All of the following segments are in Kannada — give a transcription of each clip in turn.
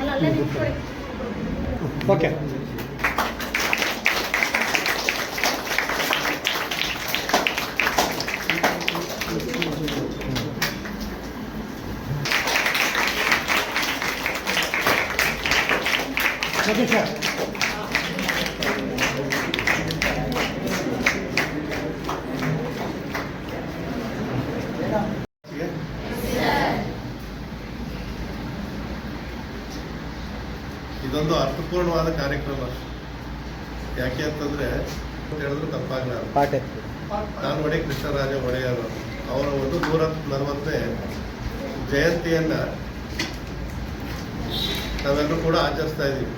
ಅಲ್ಲ ಅಲ್ಲೇ ನಿಂತ್ಕೊಳ್ಳಿ ಓಕೆ ಓಕೆ ಸರ್ ಇದೊಂದು ಅರ್ಥಪೂರ್ಣವಾದ ಕಾರ್ಯಕ್ರಮ. ಯಾಕೆ ಅಂತಂದ್ರೆ ಅಂತ ಹೇಳಿದ್ರು ತಪ್ಪಾಗಲಾರ ನಾನು ಒಡೆ ಕೃಷ್ಣರಾಜ ಒಡೆಯರು. ಅವರ ಒಂದು ನೂರ ನಲವತ್ತನೇ ಜಯಂತಿಯನ್ನ ನಾವೆಲ್ಲರೂ ಕೂಡ ಆಚರಿಸ್ತಾ ಇದ್ದೀವಿ.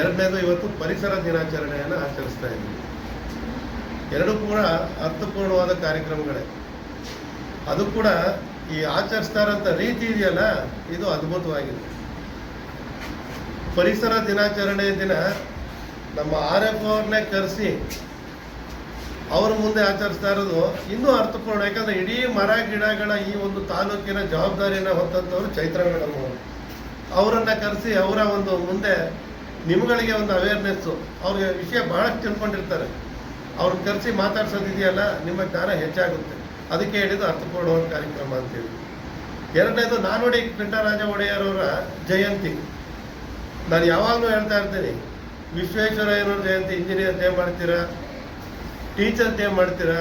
ಎರಡನೇದು ಇವತ್ತು ಪರಿಸರ ದಿನಾಚರಣೆಯನ್ನು ಆಚರಿಸ್ತಾ ಇದ್ದೀವಿ. ಎರಡು ಕೂಡ ಅರ್ಥಪೂರ್ಣವಾದ ಕಾರ್ಯಕ್ರಮಗಳೇ. ಅದು ಕೂಡ ಈ ಆಚರಿಸ್ತಾ ಇರೋಂಥ ರೀತಿ ಇದೆಯಲ್ಲ ಇದು ಅದ್ಭುತವಾಗಿದೆ. ಪರಿಸರ ದಿನಾಚರಣೆ ದಿನ ನಮ್ಮ ಆರ್ ಎಫ್ ಅವ್ರನ್ನೇ ಕರೆಸಿ ಅವ್ರ ಮುಂದೆ ಆಚರಿಸ್ತಾ ಇರೋದು ಇನ್ನೂ ಅರ್ಥಪೂರ್ಣ, ಯಾಕಂದ್ರೆ ಇಡೀ ಮರ ಗಿಡಗಳ ಈ ಒಂದು ತಾಲೂಕಿನ ಜವಾಬ್ದಾರಿಯನ್ನು ಹೊತ್ತಂತವ್ರು ಚೈತ್ರ ಮೇಡಮ್ ಅವರು. ಅವರನ್ನ ಕರೆಸಿ ಅವರ ಒಂದು ಮುಂದೆ ನಿಮ್ಗಳಿಗೆ ಒಂದು ಅವೇರ್ನೆಸ್ಸು ಅವ್ರಿಗೆ ವಿಷಯ ಭಾಳ ತಿಳ್ಕೊಂಡಿರ್ತಾರೆ. ಅವ್ರನ್ನ ಕರೆಸಿ ಮಾತಾಡ್ಸೋದಿದೆಯಲ್ಲ, ನಿಮ್ಮ ಜ್ಞಾನ ಹೆಚ್ಚಾಗುತ್ತೆ. ಅದಕ್ಕೆ ಹೇಳಿದ್ದು ಅರ್ಥಪೂರ್ಣವಾದ ಕಾರ್ಯಕ್ರಮ ಅಂತೇಳಿ. ಎರಡನೇದು, ನಾನೋಡಿ ಕೃಷ್ಣರಾಜ ಅವರ ಜಯಂತಿ. ನಾನು ಯಾವಾಗಲೂ ಹೇಳ್ತಾ ಇರ್ತೀನಿ ವಿಶ್ವೇಶ್ವರಯ್ಯನವ್ರ ಜಯಂತಿ ಇಂಜಿನಿಯರ್ ಡೇ ಮಾಡ್ತೀರಾ? ಟೀಚರ್ ಡೇ ಮಾಡ್ತೀರಾ?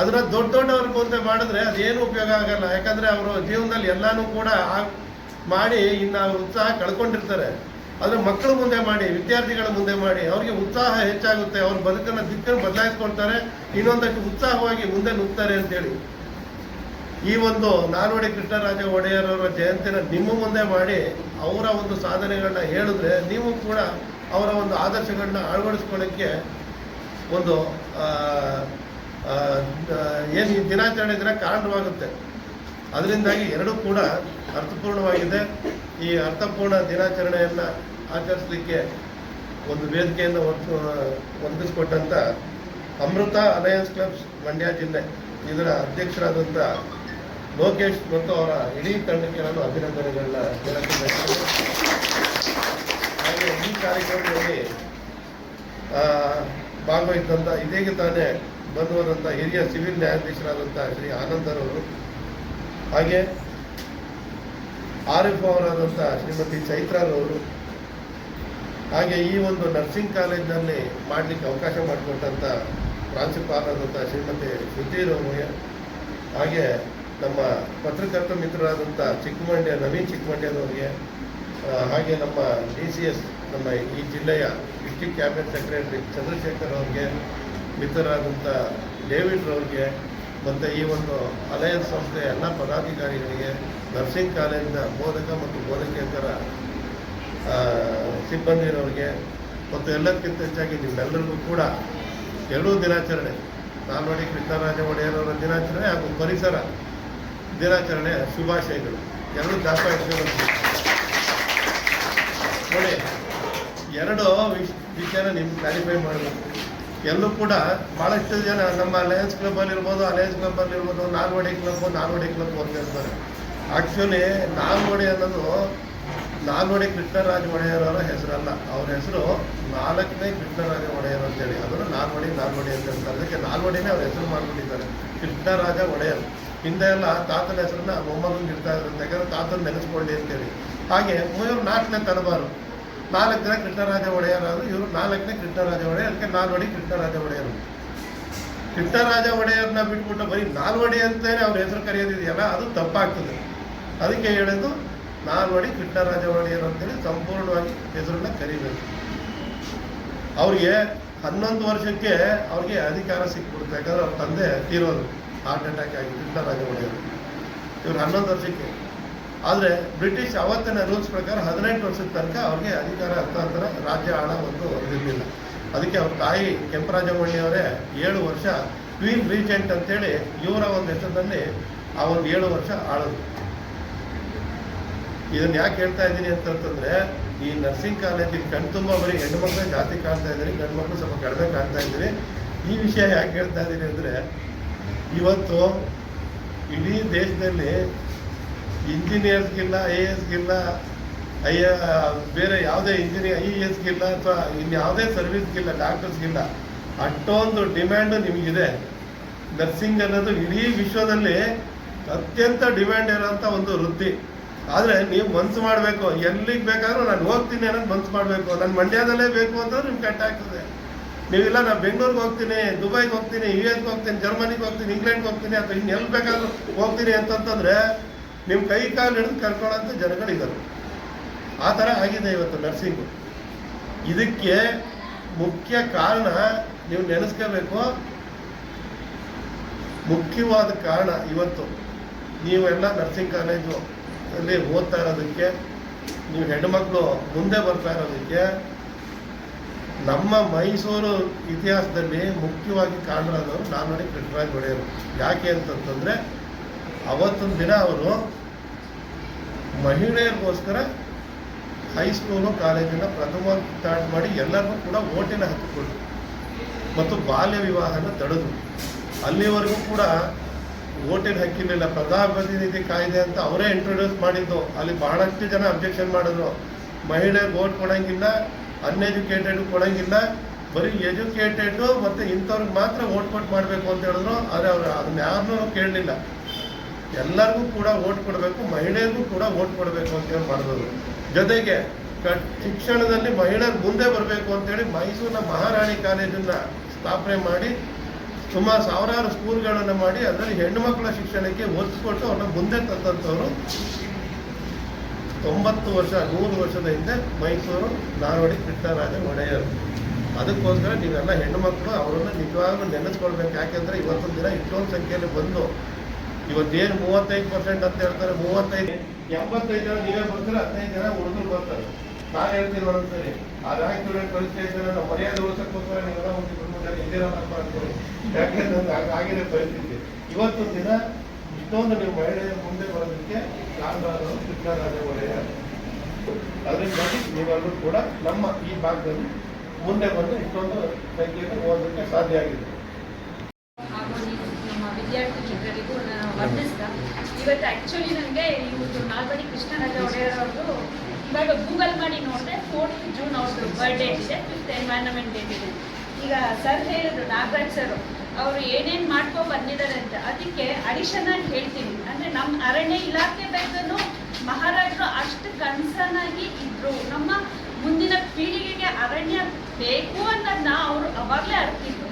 ಅದನ್ನ ದೊಡ್ಡ ದೊಡ್ಡವ್ರ ಮುಂದೆ ಮಾಡಿದ್ರೆ ಅದೇನು ಉಪಯೋಗ ಆಗಲ್ಲ. ಯಾಕಂದ್ರೆ ಅವರು ಜೀವನದಲ್ಲಿ ಎಲ್ಲಾನು ಕೂಡ ಮಾಡಿ ಇನ್ನು ಅವ್ರ ಉತ್ಸಾಹ ಕಳ್ಕೊಂಡಿರ್ತಾರೆ. ಆದರೆ ಮಕ್ಕಳ ಮುಂದೆ ಮಾಡಿ, ವಿದ್ಯಾರ್ಥಿಗಳ ಮುಂದೆ ಮಾಡಿ, ಅವ್ರಿಗೆ ಉತ್ಸಾಹ ಹೆಚ್ಚಾಗುತ್ತೆ. ಅವ್ರ ಬದುಕನ್ನ ದಿಕ್ಕನ್ನು ಬದಲಾಯಿಸ್ಕೊಳ್ತಾರೆ. ಇನ್ನೊಂದಷ್ಟು ಉತ್ಸಾಹವಾಗಿ ಮುಂದೆ ನುಗ್ತಾರೆ ಅಂತೇಳಿ. ಈ ಒಂದು ನಾಲ್ವಡಿ ಕೃಷ್ಣರಾಜ ಒಡೆಯರವರ ಜಯಂತಿನ ನಿಮ್ಮ ಮುಂದೆ ಮಾಡಿ ಅವರ ಒಂದು ಸಾಧನೆಗಳನ್ನ ಹೇಳಿದ್ರೆ ನೀವು ಕೂಡ ಅವರ ಒಂದು ಆದರ್ಶಗಳನ್ನ ಅಳವಡಿಸ್ಕೊಳ್ಳೋಕ್ಕೆ ಒಂದು ಏನು ಈ ದಿನಾಚರಣೆ ದಿನ ಕಾರಣವಾಗುತ್ತೆ. ಅದರಿಂದಾಗಿ ಎರಡೂ ಕೂಡ ಅರ್ಥಪೂರ್ಣವಾಗಿದೆ. ಈ ಅರ್ಥಪೂರ್ಣ ದಿನಾಚರಣೆಯನ್ನು ಆಚರಿಸಲಿಕ್ಕೆ ಒಂದು ವೇದಿಕೆಯನ್ನು ಒದಗಿಸ್ಕೊಟ್ಟಂಥ ಅಮೃತ ಅಲಯನ್ಸ್ ಕ್ಲಬ್ಸ್ ಮಂಡ್ಯ ಜಿಲ್ಲೆ ಇದರ ಅಧ್ಯಕ್ಷರಾದಂಥ ಲೋಕೇಶ್ ಮತ್ತು ಅವರ ಇಡೀ ತಂಡಕ್ಕೆ ನಾನು ಅಭಿನಂದನೆಗಳನ್ನ ಹೇಳಕ್ಕೆ ಈ ಕಾರ್ಯಕ್ರಮದಲ್ಲಿ ಭಾಗವಹಿಸಿದಂಥ ಇದೇಗೆ ತಾನೇ ಬಂದವರಂಥ ಹಿರಿಯ ಸಿವಿಲ್ ನ್ಯಾಯಾಧೀಶರಾದಂಥ ಶ್ರೀ ಆನಂದರವರು ಹಾಗೆ ಆರ್ ಎಫ್ ಅವರಾದಂಥ ಶ್ರೀಮತಿ ಚೈತ್ರಾರವರು ಹಾಗೆ ಈ ಒಂದು ನರ್ಸಿಂಗ್ ಕಾಲೇಜಿನಲ್ಲಿ ಮಾಡಲಿಕ್ಕೆ ಅವಕಾಶ ಮಾಡಿಕೊಟ್ಟಂಥ ಪ್ರಾಂಶುಪಾಲರಾದಂಥ ಶ್ರೀಮತಿ ಶ್ರುತಿರಮಯ್ಯ ಹಾಗೆ ನಮ್ಮ ಪತ್ರಕರ್ತ ಮಿತ್ರರಾದಂಥ ಚಿಕ್ಕಮಂಡ್ಯ, ನವೀನ್ ಚಿಕ್ಕಮಂಡ್ಯದವರಿಗೆ ಹಾಗೆ ನಮ್ಮ ಡಿ ಸಿ ಎಸ್, ನಮ್ಮ ಈ ಜಿಲ್ಲೆಯ ಡಿಸ್ಟಿಕ್ ಕ್ಯಾಬಿನೆಟ್ ಸೆಕ್ರೆಟರಿ ಚಂದ್ರಶೇಖರ್ ಅವ್ರಿಗೆ, ಮಿತ್ರರಾದಂಥ ಡೇವಿಡ್ ಅವ್ರಿಗೆ ಮತ್ತು ಈ ಒಂದು ಅಲಯನ್ಸ್ ಸಂಸ್ಥೆಯ ಎಲ್ಲ ಪದಾಧಿಕಾರಿಗಳಿಗೆ, ನರ್ಸಿಂಗ್ ಕಾಲೇಜಿನ ಬೋಧಕ ಮತ್ತು ಬೋಧಕೇತರ ಸಿಬ್ಬಂದಿರವ್ರಿಗೆ, ಮತ್ತು ಎಲ್ಲಕ್ಕಿಂತ ಹೆಚ್ಚಾಗಿ ನಿಮ್ಮೆಲ್ಲರಿಗೂ ಕೂಡ ಎರಡೂ ದಿನಾಚರಣೆ. ನಾಲ್ವಡಿ ಕೃಷ್ಣರಾಜ ಒಡೆಯರವರ ದಿನಾಚರಣೆ ಹಾಗೂ ಪರಿಸರ ದಿನಾಚರಣೆ ಶುಭಾಶಯಗಳು. ಎರಡು ಇಟ್ಕೊಂಡು ನೋಡಿ, ಎರಡು ವಿಷ್, ವಿಷಯನ ನಿಮ್ಗೆ ಕ್ಲಾರಿಫೈ ಮಾಡಬೇಕು. ಎಲ್ಲೂ ಕೂಡ ಭಾಳಷ್ಟು ಜನ ನಮ್ಮ ಅಲಯನ್ಸ್ ಕ್ಲಬ್ಬಲ್ಲಿ ಇರ್ಬೋದು ಅಲಯನ್ಸ್ ಕ್ಲಬ್ಬಲ್ಲಿ ಇರ್ಬೋದು, ನಾಲ್ವಡಿ ಕ್ಲಬ್ ನಾಲ್ವಡಿ ಕ್ಲಬ್ ಅಂತ ಇರ್ತಾರೆ ಆ್ಯಕ್ಚುಲಿ ನಾಲ್ವಡಿ ಅನ್ನೋದು ನಾಲ್ವಡಿ ಕೃಷ್ಣರಾಜ ಒಡೆಯರವರ ಹೆಸರಲ್ಲ. ಅವ್ರ ಹೆಸರು ನಾಲ್ಕನೇ ಕೃಷ್ಣರಾಜ ಒಡೆಯರ್ ಅಂತೇಳಿ. ಅದನ್ನು ನಾಲ್ವಡಿ ನಾಲ್ವಡಿ ಅಂತ ಹೇಳ್ತಾರೆ ಅದಕ್ಕೆ ನಾಲ್ವಡಿನೇ ಅವ್ರ ಹೆಸರು ಮಾಡಿಬಿಟ್ಟಿದ್ದಾರೆ. ಕೃಷ್ಣರಾಜ ಒಡೆಯರ್. ಹಿಂದೆ ಎಲ್ಲ ತಾತನ ಹೆಸರನ್ನ ಮೊಮ್ಮಗನಿಗೆ ಇಡ್ತಾ ಇದ್ರು ಯಾಕಂದ್ರೆ ತಾತನ ನೆನೆಸ್ಕೊಳ್ಳಿ ಅಂತೇಳಿ. ಹಾಗೆ ಇವರು ನಾಲ್ಕನೇ ತಲಬಾರು ನಾಲ್ಕು ದಿನ ಕೃಷ್ಣರಾಜ ಒಡೆಯರಾದ್ರು, ಇವರು ನಾಲ್ಕನೇ ಕೃಷ್ಣರಾಜ ಒಡೆಯರ್, ಅದಕ್ಕೆ ನಾಲ್ವಡಿ ಕೃಷ್ಣರಾಜ ಒಡೆಯರು. ಕೃಷ್ಣರಾಜ ಒಡೆಯರ್ನ ಬಿಟ್ಬಿಟ್ಟು ಬರೀ ನಾಲ್ವಡಿ ಅಂತಲೇ ಅವ್ರ ಹೆಸರು ಕರೆಯೋದಿದೆಯಲ್ಲ, ಅದು ತಪ್ಪಾಗ್ತದೆ. ಅದಕ್ಕೆ ಹೇಳೋದು ನಾಲ್ವಡಿ ಕೃಷ್ಣರಾಜ ಒಡೆಯರ್ ಅಂತೇಳಿ ಸಂಪೂರ್ಣವಾಗಿ ಹೆಸರನ್ನ ಕರಿಬೇಕು. ಅವ್ರಿಗೆ ಹನ್ನೊಂದು ವರ್ಷಕ್ಕೆ ಅವ್ರಿಗೆ ಅಧಿಕಾರ ಸಿಕ್ಬಿಡುತ್ತೆ. ಯಾಕಂದ್ರೆ ಅವ್ರ ತಂದೆ ತೀರೋದು. ಹಾರ್ಟ್ ಅಟ್ಯಾಕ್ ಆಗಿ ರಾಜ ಒಡೆಯರು ಇವ್ರು ಹನ್ನೊಂದು ವರ್ಷಕ್ಕೆ. ಆದರೆ ಬ್ರಿಟಿಷ್ ಅವತ್ತಿನ ರೂಲ್ಸ್ ಪ್ರಕಾರ ಹದಿನೆಂಟು ವರ್ಷದ ತನಕ ಅವ್ರಿಗೆ ಅಧಿಕಾರ, ಹಸ್ತಾಂತರ, ರಾಜ್ಯ ಆಳ ಒಂದು ಇರಲಿಲ್ಲ. ಅದಕ್ಕೆ ಅವ್ರ ತಾಯಿ ಕೆಂಪರಾಜಮೌಳಿ ಅವರೇ ಏಳು ವರ್ಷ ಕ್ವೀನ್ ರೀಜೆಂಟ್ ಅಂತೇಳಿ ಇವರ ಒಂದು ಹೆಸರಿನಲ್ಲಿ ಆ ಒಂದು ಏಳು ವರ್ಷ ಆಳೋದು. ಇದನ್ನ ಯಾಕೆ ಹೇಳ್ತಾ ಇದ್ದೀನಿ ಅಂತಂತಂದ್ರೆ, ಈ ನರ್ಸಿಂಗ್ ಕಾಲೇಜಿಗೆ ಕಣ್ ತುಂಬ ಬರೀ ಹೆಣ್ಣು ಮಕ್ಕಳು ಜಾಸ್ತಿ ಕಾಣ್ತಾ ಇದ್ದೀರಿ ಗಂಡು ಮಕ್ಕಳು ಸ್ವಲ್ಪ ಕಡಿಮೆ ಕಾಣ್ತಾ ಇದ್ದೀರಿ. ಈ ವಿಷಯ ಯಾಕೆ ಹೇಳ್ತಾ ಇದ್ದೀನಿ ಅಂದರೆ ಇವತ್ತು ಇಡೀ ದೇಶದಲ್ಲಿ ಇಂಜಿನಿಯರ್ಸ್ಗಿಲ್ಲ ಐ ಎ ಎಸ್ಗಿಲ್ಲ ಐ ಬೇರೆ ಯಾವುದೇ ಇಂಜಿನಿಯರ್ ಐ ಎ ಎಸ್ಗಿಲ್ಲ ಅಥವಾ ಇನ್ಯಾವುದೇ ಸರ್ವಿಸ್ಗಿಲ್ಲ, ಡಾಕ್ಟರ್ಸ್ಗಿಲ್ಲ, ಅಷ್ಟೊಂದು ಡಿಮ್ಯಾಂಡು ನಿಮಗಿದೆ. ನರ್ಸಿಂಗ್ ಅನ್ನೋದು ಇಡೀ ವಿಶ್ವದಲ್ಲಿ ಅತ್ಯಂತ ಡಿಮ್ಯಾಂಡ್ ಇರೋಂಥ ಒಂದು ವೃತ್ತಿ. ಆದರೆ ನೀವು ಮನ್ಸು ಮಾಡಬೇಕು, ಎಲ್ಲಿಗೆ ಬೇಕಾದ್ರೂ ನಾನು ಹೋಗ್ತೀನಿ ಅನ್ನೋದು ಮನ್ಸು ಮಾಡಬೇಕು. ನಾನು ಮಂಡ್ಯದಲ್ಲೇ ಬೇಕು ಅಂತಂದ್ರೆ ನಿಮ್ಗೆ ಕಟ್ಟ ಆಗ್ತದೆ. ನೀವಿಲ್ಲ, ನಾನು ಬೆಂಗಳೂರಿಗೆ ಹೋಗ್ತೀನಿ, ದುಬೈಗೆ ಹೋಗ್ತೀನಿ ಯು ಎಸ್ಗೆ ಹೋಗ್ತೀನಿ, ಜರ್ಮನಿಗೆ ಹೋಗ್ತೀನಿ, ಇಂಗ್ಲೆಂಡ್ಗೆ ಹೋಗ್ತೀನಿ, ಅಥವಾ ಇನ್ನು ಎಲ್ಲಿ ಬೇಕಾದ್ರೂ ಹೋಗ್ತೀನಿ ಅಂತಂತಂದ್ರೆ ನಿಮ್ಮ ಕೈ ಕಾಲು ಹಿಡಿದು ಕರ್ಕೊಳ್ಳೋಂಥ ಜನಗಳಿದ್ದಾರೆ ಆ ಥರ ಆಗಿದೆ ಇವತ್ತು ನರ್ಸಿಂಗು. ಇದಕ್ಕೆ ಮುಖ್ಯ ಕಾರಣ ನೀವು ನೆನೆಸ್ಕೋಬೇಕು. ಮುಖ್ಯವಾದ ಕಾರಣ ಇವತ್ತು ನೀವೆಲ್ಲ ನರ್ಸಿಂಗ್ ಕಾಲೇಜು ಅಲ್ಲಿ ಓದ್ತಾ ಇರೋದಕ್ಕೆ, ನೀವು ಹೆಣ್ಮಕ್ಳು ಮುಂದೆ ಬರ್ತಾ ಇರೋದಕ್ಕೆ ನಮ್ಮ ಮೈಸೂರು ಇತಿಹಾಸದಲ್ಲಿ ಮುಖ್ಯವಾಗಿ ಕಾಣರಾದವರು ನಾಲ್ವಡಿ ಕೃಷ್ಣರಾಜ ಒಡೆಯರು ಯಾಕೆ ಅಂತಂತಂದರೆ ಅವತ್ತೊಂದು ದಿನ ಅವರು ಮಹಿಳೆಯರಿಗೋಸ್ಕರ ಹೈಸ್ಕೂಲು ಕಾಲೇಜಿನ ಪ್ರಥಮ ಸ್ಟಾರ್ಟ್ ಮಾಡಿ ಎಲ್ಲರಿಗೂ ಕೂಡ ಓಟಿನ ಕೊಟ್ಟರು ಮತ್ತು ಬಾಲ್ಯ ವಿವಾಹನ ತಡೆದು. ಅಲ್ಲಿವರೆಗೂ ಕೂಡ ಓಟಿನ ಹಕ್ಕಿರಲಿಲ್ಲ. ಪ್ರಜಾಪ್ರತಿನಿಧಿ ಕಾಯ್ದೆ ಅಂತ ಅವರೇ ಇಂಟ್ರೊಡ್ಯೂಸ್ ಮಾಡಿದ್ದು. ಅಲ್ಲಿ ಬಹಳಷ್ಟು ಜನ ಅಬ್ಜೆಕ್ಷನ್ ಮಾಡಿದ್ರು. ಮಹಿಳೆ ಓಟ್ ಕೊಡಂಗಿಲ್ಲ. ಅನ್ಎಜುಕೇಟೆಡ್ ಕೊಡಂಗಿಲ್ಲ. ಬರೀ ಎಜುಕೇಟೆಡ್ ಮತ್ತೆ ಇಂಥವ್ರಿಗೆ ಮಾತ್ರ ಓಟ್ ಕೊಟ್ಟು ಮಾಡಬೇಕು ಅಂತ ಹೇಳಿದ್ರು. ಆದರೆ ಅವರು ಅದನ್ನ ಯಾರನ್ನೂ ಕೇಳಲಿಲ್ಲ. ಎಲ್ಲರಿಗೂ ಕೂಡ ಓಟ್ ಕೊಡಬೇಕು, ಮಹಿಳೆಯರಿಗೂ ಕೂಡ ಓಟ್ ಕೊಡಬೇಕು ಅಂತೇಳಿ ಮಾಡಿದ್ರು. ಜೊತೆಗೆ ಶಿಕ್ಷಣದಲ್ಲಿ ಮಹಿಳೆಯರು ಮುಂದೆ ಬರಬೇಕು ಅಂತೇಳಿ ಮೈಸೂರಿನ ಮಹಾರಾಣಿ ಕಾಲೇಜನ್ನು ಸ್ಥಾಪನೆ ಮಾಡಿ ಸುಮಾರು ಸಾವಿರಾರು ಸ್ಕೂಲ್ಗಳನ್ನು ಮಾಡಿ, ಅದರಲ್ಲಿ ಹೆಣ್ಣು ಮಕ್ಕಳ ಶಿಕ್ಷಣಕ್ಕೆ ಒತ್ತು ಕೊಟ್ಟು ಅವ್ರನ್ನ ಮುಂದೆ ತಂದಂಥವ್ರು ತೊಂಬತ್ತು ವರ್ಷ, ನೂರು ವರ್ಷದ ಹಿಂದೆ ಮೈಸೂರು ಧಾರವಾಡಿ ಕೃಷ್ಣರಾಜ ಒಡೆಯರು. ಅದಕ್ಕೋಸ್ಕರ ನೀವೆಲ್ಲ ಹೆಣ್ಣು ಮಕ್ಕಳು ಅವರನ್ನು ನಿಜವಾಗ್ಲೂ ನೆನೆಸ್ಕೊಳ್ಬೇಕು. ಯಾಕೆಂದ್ರೆ ಇವತ್ತು ದಿನ ಇಷ್ಟೊಂದು ಸಂಖ್ಯೆಯಲ್ಲಿ ಬಂದು ಇವತ್ತೇನು ಮೂವತ್ತೈದು ಪರ್ಸೆಂಟ್ ಅಂತ ಹೇಳ್ತಾರೆ, ಮೂವತ್ತೈದು, ಎಂಬತ್ತೈದು ಜನ ನೀವೇ ಬರ್ತಾರೆ, ಹದಿನೈದು ಜನ ಹುಡುಗರು ಬರ್ತಾರೆ. ನಾನು ಹೇಳ್ತೀನಿ ಒಂದ್ಸರಿ ರ್ಯಾಂಕ್ ಸ್ಟೂಡೆಂಟ್ ಕಳಿಸ್ತಾ ಇದ್ದಾರೆ ನಾವು ಮರ್ಯಾದೆ ಉಳಿಸಕ್ಕೋಸ್ಕರ ನೀವೆಲ್ಲ ಒಂದು ಬಂದ್ಬಿಟ್ಟು ಇದ್ದೀರಪ್ಪ ಅಂತೀವಿ ಯಾಕೆಂದ್ರೆ ಆಗಿದೆ ಪರಿಸ್ಥಿತಿ. ಇವತ್ತು ದಿನ ಇಷ್ಟೊಂದು ನೀವು ಮಹಿಳೆಯರ ಮುಂದೆ ಬರೋದಕ್ಕೆ ಕೃಷ್ಣರಾಜ ಒಡೆಯರ್ ಅದರಿಂದಾಗಿ ನೀವೆಲ್ಲರೂ ಕೂಡ ನಮ್ಮ ಈ ಭಾಗದಲ್ಲಿ ಮುಂದೆ ಬಂದು ಇಷ್ಟೊಂದು ಸಂಖ್ಯೆಯನ್ನು ಓದೋದಕ್ಕೆ ಸಾಧ್ಯ ಆಗಿದೆ. ವಿದ್ಯಾರ್ಥಿ ಮಿತ್ರರಿಗೂ ನಾನು ವಂದಿಸ್ತಾ ಇವತ್ತು ಆ್ಯಕ್ಚುಲಿ ನನಗೆ ಇವರು ನಾಲ್ವಡಿ ಕೃಷ್ಣರಾಜ ಒಡೆಯರ್ ಅವರು ಇವಾಗ ಗೂಗಲ್ ಮಾಡಿ ನೋಡಿದೆ ಫೋರ್ತ್ ಜೂನ್ ಅವ್ರದ್ದು ಬರ್ಡೇ ಇದೆ ಫಿಫ್ತ್ ಎನ್ವೈರನ್ಮೆಂಟ್ ಡೇ ಇದೆ. ಈಗ ಸರ್ ಹೇಳಿದ್ರು ನಾಗರಾಜ್ ಸರ್ ಅವರು ಏನೇನು ಮಾಡ್ಕೊಂಡು ಬಂದಿದ್ದಾರೆ ಅಂತ, ಅದಕ್ಕೆ ಅಡಿಷನ್ ಆಗಿ ಹೇಳ್ತೀನಿ. ಅಂದರೆ ನಮ್ಮ ಅರಣ್ಯ ಇಲಾಖೆ ಬಗ್ಗೆನೂ ಮಹಾರಾಜರು ಅಷ್ಟು ಕನ್ಸರ್ನ್ ಆಗಿ ಇದ್ರು. ನಮ್ಮ ಮುಂದಿನ ಪೀಳಿಗೆಗೆ ಅರಣ್ಯ ಬೇಕು ಅನ್ನೋದನ್ನ ಅವರು ಅವಾಗಲೇ ಅರ್ತಿದ್ರು.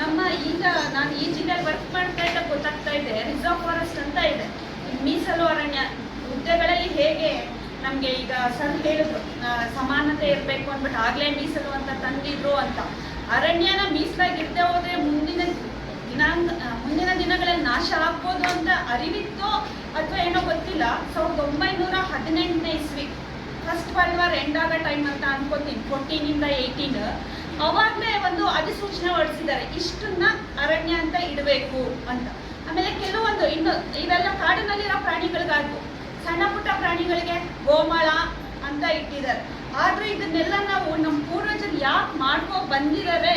ನಮ್ಮ ಈಗ ನಾನು ಈ ಜಿಲ್ಲೆಯಲ್ಲಿ ವರ್ಕ್ ಮಾಡ್ತಾ ಇದ್ದ, ಗೊತ್ತಾಗ್ತಾ ಇದೆ. ರಿಸರ್ವ್ ಫಾರೆಸ್ಟ್ ಅಂತ ಇದೆ. ಮೀಸಲು ಅರಣ್ಯ ಹುದ್ದೆಗಳಲ್ಲಿ ಹೇಗೆ ನಮಗೆ ಈಗ ಸರ್ ಹೇಳಿದ್ರು ಸಮಾನತೆ ಇರಬೇಕು ಅಂದ್ಬಿಟ್ಟು ಆಗ್ಲೇ ಮೀಸಲು ಅಂತ ತಂದಿದ್ರು ಅಂತ. ಅರಣ್ಯನ ಮೀಸಲಾಗಿರ್ದೇ ಹೋದ್ರೆ ಮುಂದಿನ ಆ, ಮುಂದಿನ ದಿನಗಳಲ್ಲಿ ನಾಶ ಆಗ್ಬೋದು ಅಂತ ಅರಿವಿತ್ತು ಅಥವಾ ಏನೋ ಗೊತ್ತಿಲ್ಲ ಸಾವಿರದ ಒಂಬೈನೂರ ಹದಿನೆಂಟನೇ ಇಸ್ವಿ ಫಸ್ಟ್ ವರ್ಲ್ಡ್ ವಾರ್ ಎಂಡ್ ಆಗೋ ಟೈಮ್ ಅಂತ ಅನ್ಕೋತೀನಿ ಫೋರ್ಟೀನಿಂದ ಏಯ್ಟೀನ್ ಅವಾಗಲೇ ಒಂದು ಅಧಿಸೂಚನೆ ಹೊರಡಿಸಿದ್ದಾರೆ ಇಷ್ಟನ್ನ ಅರಣ್ಯ ಅಂತ ಇಡಬೇಕು ಅಂತ. ಆಮೇಲೆ ಕೆಲವೊಂದು ಇನ್ನು ಇವೆಲ್ಲ ಕಾಡಿನಲ್ಲಿರೋ ಪ್ರಾಣಿಗಳಿಗಾದ್ರು ಸಣ್ಣ ಪುಟ್ಟ ಪ್ರಾಣಿಗಳಿಗೆ ಗೋಮಳ ಅಂತ ಇಟ್ಟಿದ್ದಾರೆ. ಆದ್ರೆ ಇದನ್ನೆಲ್ಲ ನಾವು ನಮ್ಮ ಪೂರ್ವಜರು ಯಾಕೆ ಮಾಡ್ಕೊ ಬಂದಿದ್ದಾರೆ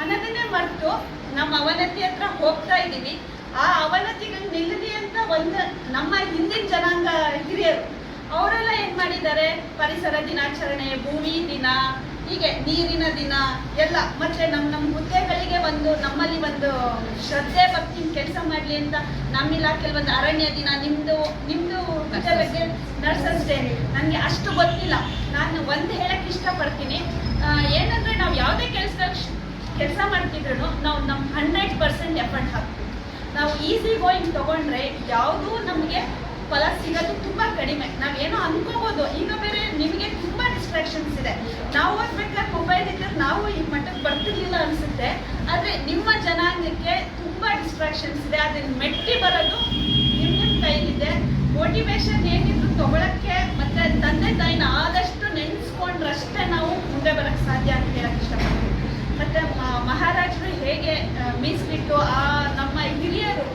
ಅನ್ನೋದನ್ನೇ ಮರೆತು ನಮ್ಮ ಅವನತಿ ಹತ್ರ ಹೋಗ್ತಾ ಇದ್ದೀವಿ. ಆ ಅವನತಿಗಳು ನಿಲ್ಲದಿ ಅಂತ ಒಂದು ನಮ್ಮ ಹಿಂದಿನ ಜನಾಂಗ ಹಿರಿಯರು, ಅವರೆಲ್ಲ ಏನ್ ಮಾಡಿದ್ದಾರೆ? ಪರಿಸರ ದಿನಾಚರಣೆ ಭೂಮಿ ದಿನ, ಹೀಗೆ ನೀರಿನ ದಿನ, ಎಲ್ಲ. ಮತ್ತೆ ನಮ್ಮ ನಮ್ಮ ಹುದ್ದೆಗಳಿಗೆ ಒಂದು ನಮ್ಮಲ್ಲಿ ಒಂದು ಶ್ರದ್ಧೆ ಭಕ್ತಿ ಕೆಲಸ ಮಾಡಲಿ ಅಂತ ನಮ್ಮ ಇಲಾಖೆಯಲ್ಲಿ ಒಂದು ಅರಣ್ಯ ದಿನ, ನಿಮ್ದು ಹುದ್ದೆ ಬಗ್ಗೆ ನರ್ಸಸ್ ಡೇ ನನಗೆ ಅಷ್ಟು ಗೊತ್ತಿಲ್ಲ. ನಾನು ಒಂದು ಹೇಳಕ್ಕೆ ಇಷ್ಟಪಡ್ತೀನಿ. ಪಡ್ತೀನಿ ಏನಂದ್ರೆ ನಾವು ಯಾವುದೇ ಕೆಲಸದಾಗ ಕೆಲಸ ಮಾಡ್ತಿದ್ರು ನಾವು ನಮ್ಮ ಹಂಡ್ರೆಡ್ ಪರ್ಸೆಂಟ್ ಎಫರ್ಟ್ ಹಾಕ್ತೀವಿ. ನಾವು ಈಸಿ ಗೋಯಿಂಗ್ ತಗೊಂಡ್ರೆ ಯಾವುದೂ ನಮಗೆ ಫಲ ಸಿಗೋದು ತುಂಬ ಕಡಿಮೆ. ನಾವು ಏನೋ ಅನ್ಕೋಬೋದು, ಈಗ ಬೇರೆ ನಿಮಗೆ ತುಂಬ ಡಿಸ್ಟ್ರಾಕ್ಷನ್ಸ್ ಇದೆ. ನಾವು ಓದ್ಬೇಕಾದ್ರೆ ಮೊಬೈಲ್ ಇದ್ದರೆ ನಾವು ಈ ಮಟ್ಟಕ್ಕೆ ಬರ್ತಿರ್ಲಿಲ್ಲ ಅನಿಸುತ್ತೆ. ಆದರೆ ನಿಮ್ಮ ಜನಾಂಗಕ್ಕೆ ತುಂಬ ಡಿಸ್ಟ್ರಾಕ್ಷನ್ಸ್ ಇದೆ. ಅದನ್ನು ಮೆಟ್ಟಿ ಬರೋದು ನಿಮ್ಮ ಕೈಲಿದೆ. ಮೋಟಿವೇಶನ್ ಏನಿದ್ರು ತಗೊಳಕ್ಕೆ ಮತ್ತೆ ತಂದೆ ತಾಯಿನ ಆದಷ್ಟು ನೆನೆಸ್ಕೊಂಡ್ರಷ್ಟೇ ನಾವು ಮುಂದೆ ಬರೋಕ್ಕೆ ಸಾಧ್ಯ ಅಂತ ಹೇಳಕ್ಕೆ ಇಷ್ಟಪಡ್ತೀನಿ. ಮತ್ತೆ ಮಹಾರಾಜರು ಹೇಗೆ ಮೀಸಲಿಟ್ಟು ಆ, ನಮ್ಮ ಹಿರಿಯರು,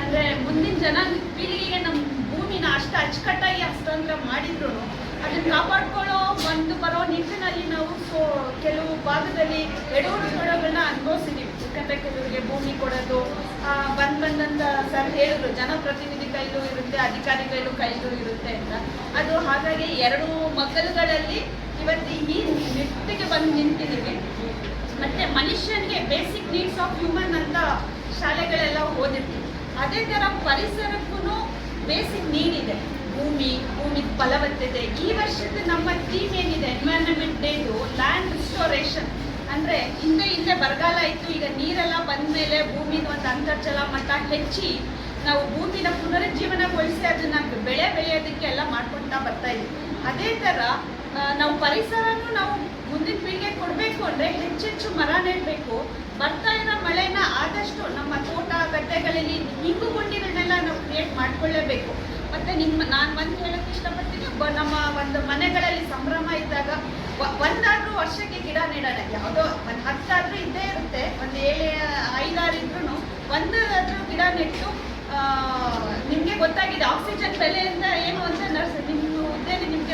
ಅಂದ್ರೆ ಮುಂದಿನ ಜನ ಪೀಳಿಗೆಗೆ ನಮ್ಮ ಭೂಮಿನ ಅಷ್ಟು ಅಚ್ಚುಕಟ್ಟಾಗಿ ಹಸ್ತಾಂತರ ಮಾಡಿದ್ರು, ಅದನ್ನ ಕಾಪಾಡ್ಕೊಳ್ಳೋ ಒಂದು ಬರೋ ನಿಟ್ಟಿನಲ್ಲಿ ನಾವು ಕೆಲವು ಭಾಗದಲ್ಲಿ ಎಡವಟ್ಟುಗಳನ್ನ ಅನುಭವಿಸಿದೀವಿ. ಯಾಕಂದ್ರೆ ಕೆಲವರಿಗೆ ಭೂಮಿ ಕೊಡೋದು ಬಂದ್ ಬಂದಂತ ಸರ್ ಹೇಳಿದ್ರು. ಜನಪ್ರತಿನಿಧಿ ಕೈಲೂ ಇರುತ್ತೆ ಅಧಿಕಾರಿಗಳು ಕೈಲೂ ಇರುತ್ತೆ ಅಂತ. ಅದು ಹಾಗಾಗಿ ಎರಡು ಮಕ್ಕಳುಗಳಲ್ಲಿ ಇವತ್ತು ಈ ನಿಟ್ಟಿಗೆ ಬಂದು ನಿಂತಿದ್ದೀವಿ. ಮತ್ತೆ ಮನುಷ್ಯನಿಗೆ ಬೇಸಿಕ್ ನೀಡ್ಸ್ ಆಫ್ ಹ್ಯೂಮನ್ ಅಂತ ಶಾಲೆಗಳೆಲ್ಲ ಓದಿರ್ತೀವಿ. ಅದೇ ಥರ ಪರಿಸರಕ್ಕೂ ಬೇಸಿಕ್ ನೀಡ್ ಇದೆ. ಭೂಮಿ ಭೂಮಿ ಫಲವತ್ತತೆ. ಈ ವರ್ಷದ ನಮ್ಮ ಥೀಮ್ ಏನಿದೆ? ಎನ್ವೈರನ್ಮೆಂಟ್ ಡೇದು ಲ್ಯಾಂಡ್ ರಿಸ್ಟೋರೇಷನ್ ಅಂದ್ರೆ ಹಿಂದೆ ಹಿಂದೆ ಬರಗಾಲ ಇತ್ತು, ಈಗ ನೀರೆಲ್ಲ ಬಂದ ಮೇಲೆ ಭೂಮಿದ ಒಂದು ಅಂತರ್ಜಲ ಮಟ್ಟ ಹೆಚ್ಚಿ ನಾವು ಭೂಮಿನ ಪುನರುಜ್ಜೀವನಗೊಳಿಸಿ ಅದನ್ನ ಬೆಳೆ ಬೆಳೆಯೋದಕ್ಕೆ ಎಲ್ಲ ಮಾಡ್ಕೊಳ್ತಾ ಬರ್ತಾ ಇದ್ವಿ ಅದೇ ಥರ ನಾವು ಪರಿಸರನೂ ನಾವು ಮುಂದಿನ ಪೀಳಿಗೆ ಕೊಡಬೇಕು ಅಂದರೆ ಹೆಚ್ಚೆಚ್ಚು ಮರ ನೆಡಬೇಕು. ಬರ್ತಾ ಇರೋ ಮಳೆನ ಆದಷ್ಟು ನಮ್ಮ ತೋಟ, ಗದ್ದೆಗಳಲ್ಲಿ ಹಿಂಗು ಗುಂಡಿಗಳನ್ನೆಲ್ಲ ನಾವು ಕ್ರಿಯೇಟ್ ಮಾಡ್ಕೊಳ್ಳೇಬೇಕು. ಮತ್ತೆ ನಿಮ್ಮ, ನಾನು ಒಂದು ಹೇಳಕ್ಕೆ ಇಷ್ಟಪಡ್ತೀನಿ ನಮ್ಮ ಒಂದು ಮನೆಗಳಲ್ಲಿ ಸಂಭ್ರಮ ಇದ್ದಾಗ ಒಂದಾದರೂ ವರ್ಷಕ್ಕೆ ಗಿಡ ನೆಡೋಣ. ಯಾವುದೋ ಒಂದು ಹತ್ತಾದ್ರೂ ಇದ್ದೇ ಇರುತ್ತೆ. ಒಂದು ಏಳು, ಐದಾರು ಇದ್ರೂ ಒಂದಾದ್ರೂ ಗಿಡ ನೆಟ್ಟು ನಿಮಗೆ ಗೊತ್ತಾಗಿದೆ, ಆಕ್ಸಿಜನ್ ಬೆಲೆಯಿಂದ ಏನು ಅಂತ ನರ್ಸ್ ನಿಮ್ಮ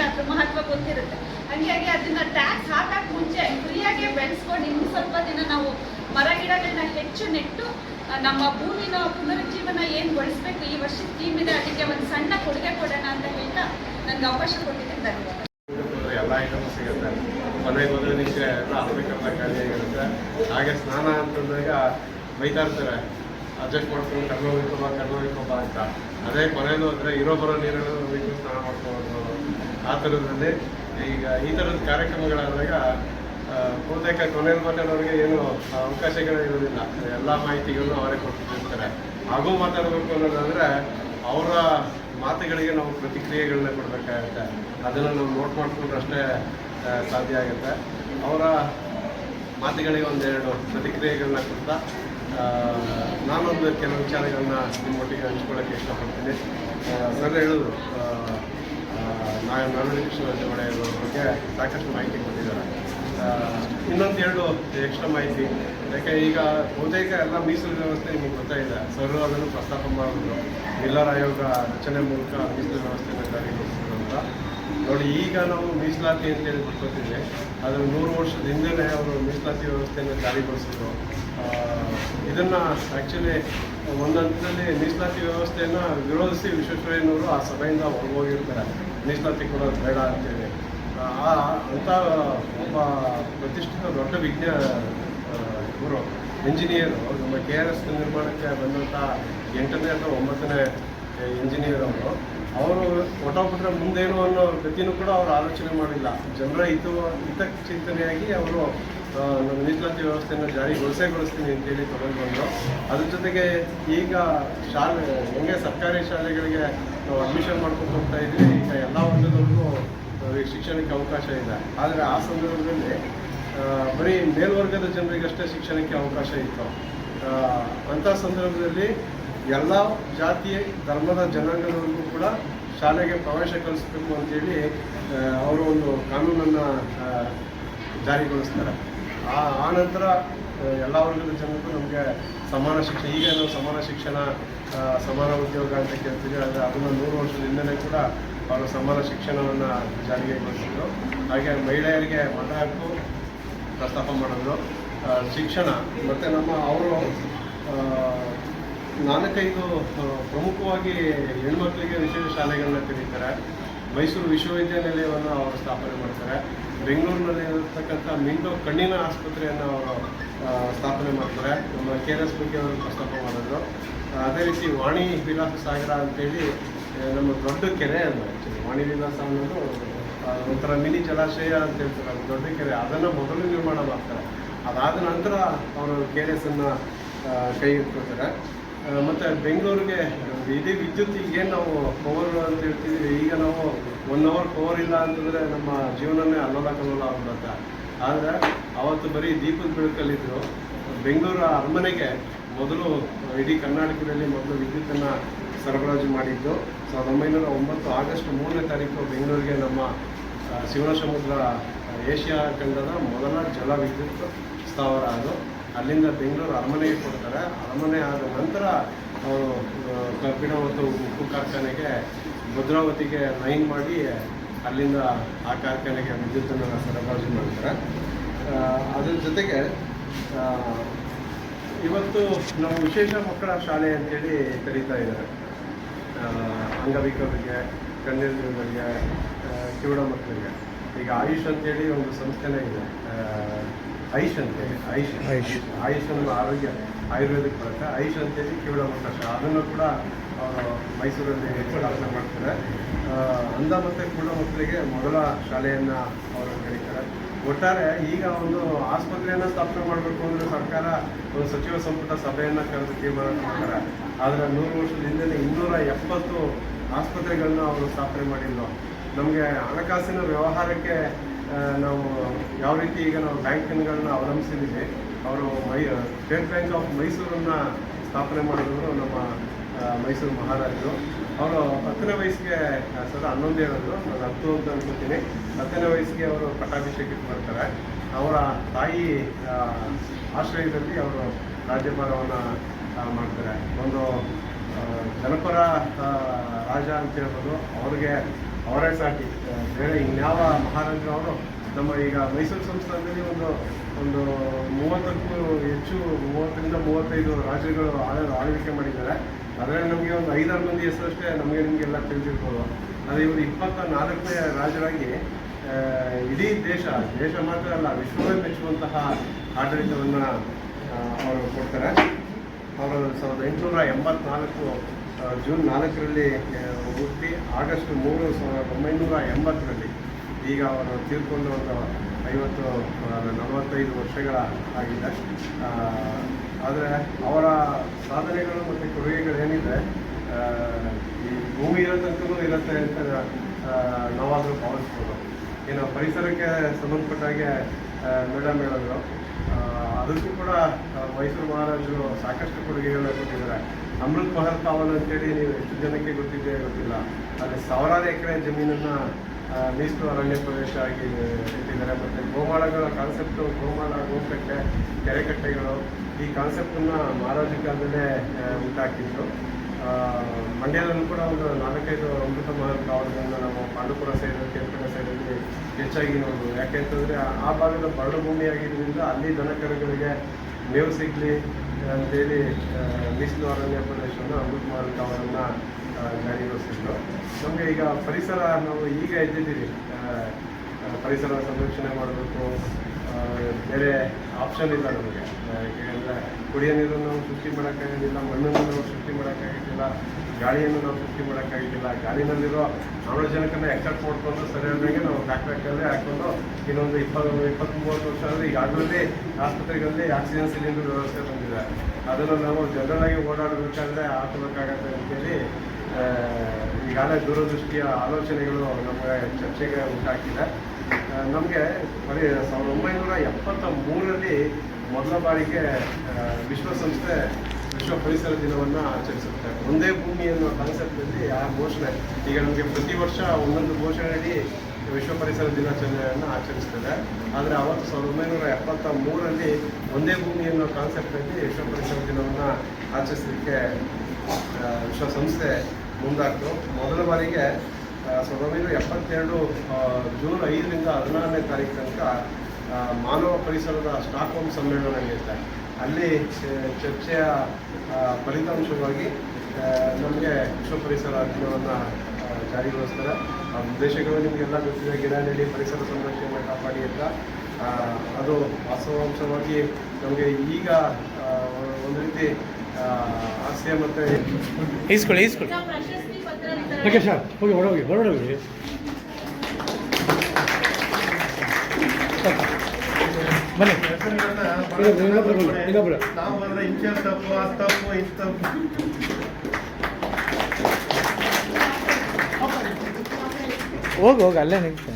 ಅದ್ರ ಮಹತ್ವ ಗೊತ್ತಿರುತ್ತೆ. ಹಂಗಾಗಿ ಅದನ್ನ ಟ್ಯಾಕ್ಸ್ ಹಾಕಕ್ ಮುಂಚೆ ಫ್ರೀಯಾಗಿ ಬೆಳೆಸ್ಕೊಂಡು ಇನ್ನು ಸ್ವಲ್ಪ ದಿನ ನಾವು ಮರ ಗಿಡಗಳನ್ನ ಹೆಚ್ಚು ನೆಟ್ಟು ನಮ್ಮ ಭೂಮಿನ ಪುನರುಜ್ಜೀವನ ಏನು ಗೊಳಿಸ್ಬೇಕು, ಈ ವರ್ಷದ ಥೀಮ್ ಇದೆ, ಅದಕ್ಕೆ ಒಂದು ಸಣ್ಣ ಕೊಡುಗೆ ಕೊಡೋಣ ಅಂತ ಹೇಳ್ತಾ ನನಗೆ ಅವಕಾಶ ಕೊಟ್ಟಿದ್ದೆ ಧನ್ಯವಾದ. ಎಲ್ಲ ಸಿಗುತ್ತೆ. ಹಾಗೆ ಸ್ನಾನ ಅಂತಂದಾಗ ಬೈತಾ ಇರ್ತಾರೆ ಅಡ್ಜಸ್ಟ್ ಮಾಡ್ಕೊಂಡು ಕರ್ನೋ ಹೋಗ್ಕೊಬ ಕರ್ನೋ ಹೋಗ್ಕೊಬ ಅಂತ. ಅದೇ ಕೊನೆಗೆ ಅಂದ್ರೆ ಇರೋ ಬರೋ ನೀರನ್ನು ಸ್ನಾನ ಮಾಡ್ಕೊಂಡು ಆ ಥರದಲ್ಲಿ ಈಗ ಈ ಥರದ ಕಾರ್ಯಕ್ರಮಗಳಾದಾಗ ಬಹುತೇಕ ಕೊನೆಯಲ್ಲಿ ಮಾತಾಡೋರಿಗೆ ಏನು ಅವಕಾಶಗಳು ಇರೋದಿಲ್ಲ ಎಲ್ಲ ಮಾಹಿತಿಗಳನ್ನು ಅವರೇ ಕೊಟ್ಟಿರ್ತಾರೆ. ಹಾಗೂ ಮಾತಾಡಬೇಕು ಅನ್ನೋದಾದರೆ, ಅವರ ಮಾತುಗಳಿಗೆ ನಾವು ಪ್ರತಿಕ್ರಿಯೆಗಳನ್ನ ಕೊಡಬೇಕಾಗುತ್ತೆ. ಅದನ್ನು ನಾವು ನೋಟ್ ಮಾಡಿಕೊಂಡ್ರೆ ಅಷ್ಟೇ ಸಾಧ್ಯ ಆಗುತ್ತೆ. ಅವರ ಮಾತುಗಳಿಗೆ ಒಂದೆರಡು ಪ್ರತಿಕ್ರಿಯೆಗಳನ್ನ ಕೊಡ್ತಾ ನಾನೊಂದು ಕೆಲವು ವಿಚಾರಗಳನ್ನ ನಿಮ್ಮೊಟ್ಟಿಗೆ ಹಂಚ್ಕೊಳ್ಳೋಕ್ಕೆ ಇಷ್ಟಪಡ್ತೀನಿ. ಸರ್ ಹೇಳಿದ್ರು ಆ, ಆ, ನಾ- ನಾರಾಯಣ ಕೃಷ್ಣ ಒಡೆಯರ್ ಬಗ್ಗೆ ಸಾಕಷ್ಟು ಮಾಹಿತಿ ಕೊಟ್ಟಿದ್ದಾರೆ. ಇನ್ನೊಂದು ಎರಡು ಎಕ್ಸ್ಟ್ರಾ ಮಾಹಿತಿ. ಯಾಕೆ ಈಗ ಬಹುತೇಕ ಎಲ್ಲ ಮೀಸಲು ವ್ಯವಸ್ಥೆ ನಿಮಗೆ ಸರ್ ಅದನ್ನು ಪ್ರಸ್ತಾಪ ಮಾಡಿದ್ರು ಜಿಲ್ಲಾ ಆಯೋಗ ರಚನೆ ಮೂಲಕ ಮೀಸಲು ವ್ಯವಸ್ಥೆಯನ್ನು ಜಾರಿಗೊಳಿಸಿದ್ರು ಅಂತ ನೋಡಿ ಈಗ ನಾವು ಮೀಸಲಾತಿ ಅಂತೇಳಿ ಗೊತ್ತಿದೆ ಅದು ನೂರು ವರ್ಷದ ಹಿಂದೆನೇ ಅವರು ಮೀಸಲಾತಿ ವ್ಯವಸ್ಥೆಯನ್ನು ಜಾರಿಗೊಳಿಸಿದ್ರು. ಇದನ್ನ ಆ್ಯಕ್ಚುಲಿ ಒಂದು ಹಂತದಲ್ಲಿ ಮೀಸಲಾತಿ ವ್ಯವಸ್ಥೆಯನ್ನು ವಿರೋಧಿಸಿ ವಿಶ್ವೇಶ್ವರಯ್ಯನವರು ಆ ಸಭೆಯಿಂದ ಹೊರಗೋಗಿರ್ತಾರೆ. ಮೀಸಲಾತಿ ಕೊಡೋದು ಬೇಡ ಅಂತೇಳಿ ಆ ಅಂತ ಒಬ್ಬ ಪ್ರತಿಷ್ಠಿತ ದೊಡ್ಡ ವಿಜ್ಞಾನ ಇವರು ಇಂಜಿನಿಯರು ನಮ್ಮ ಕೆ ಆರ್ ಎಸ್ ನಿರ್ಮಾಣಕ್ಕೆ ಬಂದಂಥ ಎಂಟನೇ ಅಥವಾ ಒಂಬತ್ತನೇ ಇಂಜಿನಿಯರ್ ಅವರು ಅವರು ಮುಂದೆ ಮುಂದೇನು ಅನ್ನೋ ಗತಿನೂ ಕೂಡ ಅವರು ಆಲೋಚನೆ ಮಾಡಿಲ್ಲ. ಜನರ ಹಿತ ಹಿತ ಚಿಂತನೆಯಾಗಿ ಅವರು ನಮ್ಮ ಮೀಸಲಾತಿ ವ್ಯವಸ್ಥೆಯನ್ನು ಜಾರಿಗೊಳಿಸೇಗೊಳಿಸ್ತೀನಿ ಅಂತೇಳಿ ತಗೊಂಡು ಬಂದರು ಅದ್ರ ಜೊತೆಗೆ ಈಗ ಶಾಲೆ, ಹೆಂಗೆ ಸರ್ಕಾರಿ ಶಾಲೆಗಳಿಗೆ ಅಡ್ಮಿಷನ್ ಮಾಡ್ಕೊಂಡು ಹೋಗ್ತಾ ಇದ್ವಿ ಈಗ ಎಲ್ಲ ವರ್ಗದವ್ರಿಗೂ ಶಿಕ್ಷಣಕ್ಕೆ ಅವಕಾಶ ಇದೆ ಆದರೆ ಆ ಸಂದರ್ಭದಲ್ಲಿ ಬರೀ ಮೇಲ್ವರ್ಗದ ಜನರಿಗಷ್ಟೇ ಶಿಕ್ಷಣಕ್ಕೆ ಅವಕಾಶ ಇತ್ತು. ಅಂಥ ಸಂದರ್ಭದಲ್ಲಿ ಎಲ್ಲ ಜಾತಿ, ಧರ್ಮದ ಜನಾಂಗದವ್ರಿಗೂ ಕೂಡ ಶಾಲೆಗೆ ಪ್ರವೇಶ ಕಲಿಸ್ಬೇಕು ಅಂತೇಳಿ ಅವರು ಒಂದು ಕಾನೂನನ್ನು ಜಾರಿಗೊಳಿಸ್ತಾರೆ. ಆ ನಂತರ ಎಲ್ಲ ವರ್ಗದ ಜನರಿಗೂ ನಮಗೆ ಸಮಾನ ಶಿಕ್ಷಣ, ಈಗ ನಾವು ಸಮಾನ ಶಿಕ್ಷಣ ಸಮಾನ ಉದ್ಯೋಗ ಅಂತ ಕೇಳ್ತೀವಿ, ಆದರೆ ಅದನ್ನು ನೂರು ವರ್ಷದ ಕೂಡ ಅವರು ಸಮಾನ ಶಿಕ್ಷಣವನ್ನು ಜಾರಿಗೆಗೊಳಿಸಿದ್ರು ಹಾಗೆ ಮಹಿಳೆಯರಿಗೆ ಮತ ಹಕ್ಕು ಪ್ರಸ್ತಾಪ ಮಾಡಿದ್ರು. ಶಿಕ್ಷಣ ಮತ್ತು ನಮ್ಮ ಅವರು ನಾಲ್ಕೈದು ಪ್ರಮುಖವಾಗಿ ಹೆಣ್ಮಕ್ಳಿಗೆ ವಿಶೇಷ ಶಾಲೆಗಳನ್ನ ತೆರೀತಾರೆ. ಮೈಸೂರು ವಿಶ್ವವಿದ್ಯಾನಿಲಯವನ್ನು ಅವರು ಸ್ಥಾಪನೆ ಮಾಡ್ತಾರೆ. ಬೆಂಗಳೂರಿನಲ್ಲಿ ಇರತಕ್ಕಂಥ ಮಿಂಡೋ ಕಣ್ಣಿನ ಆಸ್ಪತ್ರೆಯನ್ನು ಅವರು ಸ್ಥಾಪನೆ ಮಾಡ್ತಾರೆ. ನಮ್ಮ ಕೆ ಆರ್ ಎಸ್ ಬಗ್ಗೆ ಅವರು ಪ್ರಸ್ತಾಪ ಮಾಡಿದ್ರು. ಅದೇ ರೀತಿ ವಾಣಿ ವಿಲಾಸ ಸಾಗರ ಅಂತೇಳಿ ನಮ್ಮ ದೊಡ್ಡ ಕೆರೆ ಅದು ಆ್ಯಕ್ಚುಲಿ ವಾಣಿ ವಿಲಾಸ ಅನ್ನೋದು ಒಂಥರ ಮಿನಿ ಜಲಾಶಯ ಅಂತ ಹೇಳ್ತಾರೆ ಅದು ದೊಡ್ಡ ಕೆರೆ. ಅದನ್ನು ಮೊದಲು ನಿರ್ಮಾಣ ಮಾಡ್ತಾರೆ. ಅದಾದ ನಂತರ ಅವರು ಕೆ ಆರ್ ಎಸ್ ಅನ್ನು ಕೈ ಮತ್ತೆ ಬೆಂಗಳೂರಿಗೆ ಇಡೀ ವಿದ್ಯುತ್, ಈಗೇನು ನಾವು ಪವರ್ ಅಂತ ಹೇಳ್ತೀವಿ ಈಗ ನಾವು ಒನ್ ಅವರ್ ಪವರ್ ಇಲ್ಲ ಅಂತಂದರೆ ನಮ್ಮ ಜೀವನನೇ ಅಲ್ಲೋಲ ಕಲ್ಲೋಲ ಆಗ್ಬಿಡುತ್ತೆ. ಆದರೆ ಅವತ್ತು ಬರೀ ದೀಪದ ಬೆಳಕಲ್ಲಿದ್ದರು ಬೆಂಗಳೂರು ಅರಮನೆಗೆ ಮೊದಲು ಇಡೀ ಕರ್ನಾಟಕದಲ್ಲಿ ಮೊದಲು ವಿದ್ಯುತ್ತನ್ನು ಸರಬರಾಜು ಮಾಡಿದ್ದು. ಸಾವಿರದ ಒಂಬೈನೂರ ಒಂಬತ್ತು ಆಗಸ್ಟ್ ಮೂರನೇ ತಾರೀಕು ಬೆಂಗಳೂರಿಗೆ ನಮ್ಮ ಶಿವನ ಸಮುದ್ರ ಏಷ್ಯಾ ಖಂಡದ ಮೊದಲ ಜಲ ವಿದ್ಯುತ್ ಸ್ಥಾವರ ಅದು. ಅಲ್ಲಿಂದ ಬೆಂಗಳೂರು ಅರಮನೆಗೆ ಕೊಡ್ತಾರೆ. ಅರಮನೆ ಆದ ನಂತರ ಅವರು ಕಬ್ಬಿಣ ಮತ್ತು ಉಪ್ಪು ಕಾರ್ಖಾನೆಗೆ, ಭದ್ರಾವತಿಗೆ ಲೈನ್ ಮಾಡಿ ಅಲ್ಲಿಂದ ಆ ಕಾರ್ಖಾನೆಗೆ ವಿದ್ಯುತ್ತನ್ನು ಸರಬರಾಜು ಮಾಡ್ತಾರೆ. ಅದ್ರ ಜೊತೆಗೆ ಇವತ್ತು ನಾವು ವಿಶೇಷ ಮಕ್ಕಳ ಶಾಲೆ ಅಂತೇಳಿ ಕರೀತಾ ಇದ್ದಾರೆ. ಅಂಗವಿಕಲರಿಗೆ ಕಣ್ಣಿಲ್ದವರಿಗೆ ಕಿವುಡ ಮಕ್ಕಳಿಗೆ. ಈಗ ಆಯುಷ್ ಅಂತೇಳಿ ಒಂದು ಸಂಸ್ಥೆನೇ ಇದೆ. ಐಶ್ ಅಂತೇಳಿ ಐಶ್ ಐಶ್. ಆಯುಷ್ ಅನ್ನೋ ಆರೋಗ್ಯ ಆಯುರ್ವೇದಿಕ್ ಬರುತ್ತೆ ಐಶ್ ಅಂತೇಳಿ ಕೇವಲ ಅವಕಾಶ. ಅದನ್ನು ಕೂಡ ಅವರು ಮೈಸೂರಲ್ಲಿ ಸ್ಥಾಪನೆ ಮಾಡ್ತಾರೆ. ಅಂಧ ಮತ್ತು ಕುಳ್ಳ ಮಕ್ಕಳಿಗೆ ಮೊದಲ ಶಾಲೆಯನ್ನು ಅವರು ಕರೀತಾರೆ. ಒಟ್ಟಾರೆ ಈಗ ಒಂದು ಆಸ್ಪತ್ರೆಯನ್ನು ಸ್ಥಾಪನೆ ಮಾಡಬೇಕು ಅಂದರೆ ಸರ್ಕಾರ ಒಂದು ಸಚಿವ ಸಂಪುಟ ಸಭೆಯನ್ನು ಕರೆದು ತೀರ್ಮಾನ ಮಾಡ್ತಾರೆ. ಆದರೆ ನೂರು ವರ್ಷದ ಹಿಂದೆ ಇನ್ನೂರ ಎಪ್ಪತ್ತು ಆಸ್ಪತ್ರೆಗಳನ್ನ ಅವರು ಸ್ಥಾಪನೆ ಮಾಡಿದ್ರು ನಮಗೆ ಹಣಕಾಸಿನ ವ್ಯವಹಾರಕ್ಕೆ ನಾವು ಯಾವ ರೀತಿ ಈಗ ನಾವು ಬ್ಯಾಂಕ್ಗಳನ್ನ ಅವಲಂಬಿಸಿದ್ದೀವಿ, ಅವರು ಮೈ ಸ್ಟೇಟ್ ಬ್ಯಾಂಕ್ ಆಫ್ ಮೈಸೂರನ್ನು ಸ್ಥಾಪನೆ ಮಾಡಿದವರು ನಮ್ಮ ಮೈಸೂರು ಮಹಾರಾಜರು. ಅವರು ಹತ್ತನೇ ವಯಸ್ಸಿಗೆ ಸದಾ ಹನ್ನೊಂದು ಹೇಳಿದ್ರು ನಾನು ಹತ್ತು ಅಂತ ಅನ್ಕೋತೀನಿ. ಹತ್ತನೇ ವಯಸ್ಸಿಗೆ ಅವರು ಪಟ್ಟಾಭಿಷೇಕಕ್ಕೆ ಮಾಡ್ತಾರೆ ಅವರ ತಾಯಿ ಆಶ್ರಯದಲ್ಲಿ ಅವರು ರಾಜ್ಯಭಾರವನ್ನು ಮಾಡ್ತಾರೆ. ಒಂದು ಜನಪರ ರಾಜ ಅಂತ ಹೇಳ್ಬೋದು, ಅವ್ರಿಗೆ ಅವರೇ ಆ, ಬೇರೆ ಇನ್ಯಾವ ಮಹಾರಾಜರು ಅವರು ನಮ್ಮ ಈಗ ಮೈಸೂರು ಸಂಸ್ಥಾನದಲ್ಲಿ ಒಂದು ಒಂದು ಮೂವತ್ತಕ್ಕೂ ಹೆಚ್ಚು ಮೂವತ್ತರಿಂದ ಮೂವತ್ತೈದು ರಾಜ್ಯಗಳು ಆಳ ಆಳ್ವಿಕೆ ಮಾಡಿದ್ದಾರೆ. ಅದರಲ್ಲಿ ನಮಗೆ ಒಂದು ಐದಾರು ಮಂದಿ ಹೆಸರಷ್ಟೇ ನಮಗೆ ನಿಮಗೆಲ್ಲ ತಿಳಿದಿರ್ಬೋದು. ಅದು ಇವರು ಇಪ್ಪತ್ತ ನಾಲ್ಕನೇ ರಾಜರಾಗಿ ಇಡೀ ದೇಶ ದೇಶ ಮಾತ್ರ ಅಲ್ಲ ವಿಶ್ವವೇ ಮೆಚ್ಚುವಂತಹ ಆಡಳಿತವನ್ನು ಅವರು ಕೊಡ್ತಾರೆ. ಅವರು ಸಾವಿರದ ಎಂಟುನೂರ ಎಂಬತ್ನಾಲ್ಕು ಜೂನ್ ನಾಲ್ಕರಲ್ಲಿ ಹುಟ್ಟಿ ಆಗಸ್ಟ್ ಮೂರು ಸಾವಿರದ ಒಂಬೈನೂರ ಎಂಬತ್ತರಲ್ಲಿ ಈಗ ಅವರು ತೀರ್ಕೊಂಡು ಒಂದು ಐವತ್ತು ನಲವತ್ತೈದು ವರ್ಷಗಳ ಆಗಿದೆ. ಆದರೆ ಅವರ ಸಾಧನೆಗಳು ಮತ್ತು ಕೊಡುಗೆಗಳು ಏನಿದೆ ಈ ಭೂಮಿ ಇರೋದಂತೂ ಇರುತ್ತೆ ಅಂತ ನಾವಾದರೂ ಭಾವಿಸ್ಬೋದು. ಏನು ಪರಿಸರಕ್ಕೆ ಸಂಬಂಧಪಟ್ಟಾಗೆ ಮೇಡಮ್ ಹೇಳಿದ್ರು. ಅದಕ್ಕೂ ಕೂಡ ಮೈಸೂರು ಮಹಾರಾಜರು ಸಾಕಷ್ಟು ಕೊಡುಗೆಗಳನ್ನ ಕೊಟ್ಟಿದ್ದಾರೆ. ಅಮೃತ್ ಮಹಲ್ ಕಾವಲ್ ಅಂತೇಳಿ ನೀವು ಎಷ್ಟು ಜನಕ್ಕೆ ಗೊತ್ತಿದೆ ಗೊತ್ತಿಲ್ಲ. ಅಲ್ಲಿ ಸಾವಿರಾರು ಎಕರೆ ಜಮೀನನ್ನ ಮೀಸಲು ಅರಣ್ಯ ಪ್ರದೇಶ ಆಗಿ ಇಟ್ಟಿದ್ದಾರೆ. ಮತ್ತು ಗೋಮಾಳಗಳ ಕಾನ್ಸೆಪ್ಟು ಗೋಮಾಳ ಗೋಕಟ್ಟೆ ಕೆರೆಕಟ್ಟೆಗಳು ಈ ಕಾನ್ಸೆಪ್ಟನ್ನು ಮಹಾರಾಜ ಕಾಲದಲ್ಲೇ ಹುಟ್ಟಾಕಿದ್ರು ಮಂಡ್ಯದಲ್ಲೂ ಕೂಡ ಒಂದು ನಾಲ್ಕೈದು ಅಮೃತ ಮಹಲ್ ಕಾವಲುಗಳನ್ನ ನಾವು ಪಾಂಡುಪುರ ಸೈಡಲ್ಲಿ ಕೆಂಪೇಗೌಡ ಸೈಡಲ್ಲಿ ಹೆಚ್ಚಾಗಿ ನೋಡ್ಬೋದು. ಯಾಕೆಂತಂದರೆ ಆ ಭಾಗದ ಬರಡು ಭೂಮಿ ಆಗಿದ್ದರಿಂದ ಅಲ್ಲಿ ದನಕರುಗಳಿಗೆ ಮೇವು ಸಿಗಲಿ ಅಂತೇಳಿ ಮೀಸಲು ಅರಣ್ಯ ಪ್ರದೇಶವನ್ನು ಅಮೃತ್ ಮಹಲ್ ಅವರನ್ನು ಜಾರಿಗೊಳಿಸಿದ್ರು ನಮಗೆ ಈಗ ಪರಿಸರ ನಾವು ಈಗ ಇದ್ದಿದ್ದೀವಿ ಪರಿಸರ ಸಂರಕ್ಷಣೆ ಮಾಡಬೇಕು. ಬೇರೆ ಆಪ್ಷನ್ ಇಲ್ಲ ನಮಗೆ. ಯಾಕೆಂದರೆ ಕುಡಿಯೋ ನೀರನ್ನು ನಾವು ಸೃಷ್ಟಿ ಮಾಡೋಕ್ಕಾಗೋದಿಲ್ಲ, ಮಣ್ಣನ್ನು ನಾವು ಸೃಷ್ಟಿ ಮಾಡೋಕ್ಕಾಗೋದಿಲ್ಲ. ಗಾಳಿಯನ್ನು ನಾವು ಸೃಷ್ಟಿ ಮಾಡೋಕ್ಕಾಗಿಲ್ಲ ಗಾಳಿನಲ್ಲಿರೋ ಆಮ್ಲಜನಕನ ಎಕ್ಸೆಪ್ಟ್ ಮಾಡ್ಕೊಂಡು ಸರಿಯಾಗಿ ನಾವು ಬ್ಯಾಕ್ಪ್ಯಾಕಲ್ಲೇ ಹಾಕ್ಕೊಂಡು ಇನ್ನೊಂದು ಇಪ್ಪತ್ತು ಇಪ್ಪತ್ತು ಮೂವತ್ತು ವರ್ಷ ಈಗಾಗಲೇ ಆಸ್ಪತ್ರೆಗಳಲ್ಲಿ ಆಕ್ಸಿಜನ್ ಸಿಲಿಂಡರ್ ವ್ಯವಸ್ಥೆ ಬಂದಿದೆ. ಅದನ್ನು ನಾವು ಜನರಲ್ ಆಗಿ ಓಡಾಡಬೇಕಾದ್ರೆ ಹಾಕಬೇಕಾಗತ್ತೆ ಅಂತೇಳಿ ಈಗಾಗಲೇ ದೂರದೃಷ್ಟಿಯ ಆಲೋಚನೆಗಳು ನಮಗೆ ಚರ್ಚೆಗೆ ಉಂಟಾಗ್ತಿದೆ. ನಮಗೆ ಬರೀ ಸಾವಿರದ ಒಂಬೈನೂರ ಎಪ್ಪತ್ತ ಮೂರರಲ್ಲಿ ಮೊದಲ ಬಾರಿಗೆ ವಿಶ್ವಸಂಸ್ಥೆ ವಿಶ್ವ ಪರಿಸರ ದಿನವನ್ನು ಆಚರಿಸುತ್ತೆ ಒಂದೇ ಭೂಮಿ ಅನ್ನೋ ಕಾನ್ಸೆಪ್ಟಲ್ಲಿ ಆ ಘೋಷಣೆ, ಈಗ ನಮಗೆ ಪ್ರತಿ ವರ್ಷ ಒಂದೊಂದು ಘೋಷಣೆಯಡಿ ವಿಶ್ವ ಪರಿಸರ ದಿನಾಚರಣೆಯನ್ನು ಆಚರಿಸ್ತದೆ. ಆದರೆ ಅವತ್ತು ಸಾವಿರದ ಒಂಬೈನೂರ ಎಪ್ಪತ್ತ ಮೂರಲ್ಲಿ ಒಂದೇ ಭೂಮಿ ಅನ್ನೋ ಕಾನ್ಸೆಪ್ಟಲ್ಲಿ ವಿಶ್ವ ಪರಿಸರ ದಿನವನ್ನು ಆಚರಿಸಲಿಕ್ಕೆ ವಿಶ್ವಸಂಸ್ಥೆ ಮುಂದಾಗ್ತು. ಮೊದಲ ಬಾರಿಗೆ ಸಾವಿರದ ಒಂಬೈನೂರ ಎಪ್ಪತ್ತೆರಡು ಜೂನ್ ಐದರಿಂದ ಹದಿನಾರನೇ ತಾರೀಕು ತನಕ ಮಾನವ ಪರಿಸರದ ಸ್ಟಾಕ್ಹೋಮ್ ಸಮ್ಮೇಳನ ನಡೆಯುತ್ತೆ. ಅಲ್ಲಿ ಚರ್ಚೆಯ ಫಲಿತಾಂಶವಾಗಿ ನಮಗೆ ವಿಶ್ವ ಪರಿಸರ ದಿನವನ್ನು ಜಾರಿಗೊಳಿಸ್ತಾರೆ. ಆ ಉದ್ದೇಶಗಳು ನಿಮಗೆಲ್ಲ ಗೊತ್ತಿದೆ ಗಿಡ ನೆಡಿ ಪರಿಸರ ಸಂರಕ್ಷಣೆ ಕಾಪಾಡಿ ಅಂತ. ಅದು ವಾಸ್ತವಾಂಶವಾಗಿ ನಮಗೆ ಈಗ ಒಂದು ರೀತಿ ಆಸೆ ಮತ್ತೆ ಈಸ್ಕೊಳ್ಳಿ ಈಸ್ಕೊಳ್ಳಿ. ಪ್ರಶಸ್ತಿ ಪತ್ರ ಓಕೆ ವಿತರಣೆ ಸರ್ ಹೋಗಿ ಹೊರಡೋಗಿ ಹೊರಡೋಗಿ. ಬನ್ನಿ. ನಾವು ತಪ್ಪು ಹೋಗಿ ಹೋಗಿ ಅಲ್ಲೇ ನಿಂತು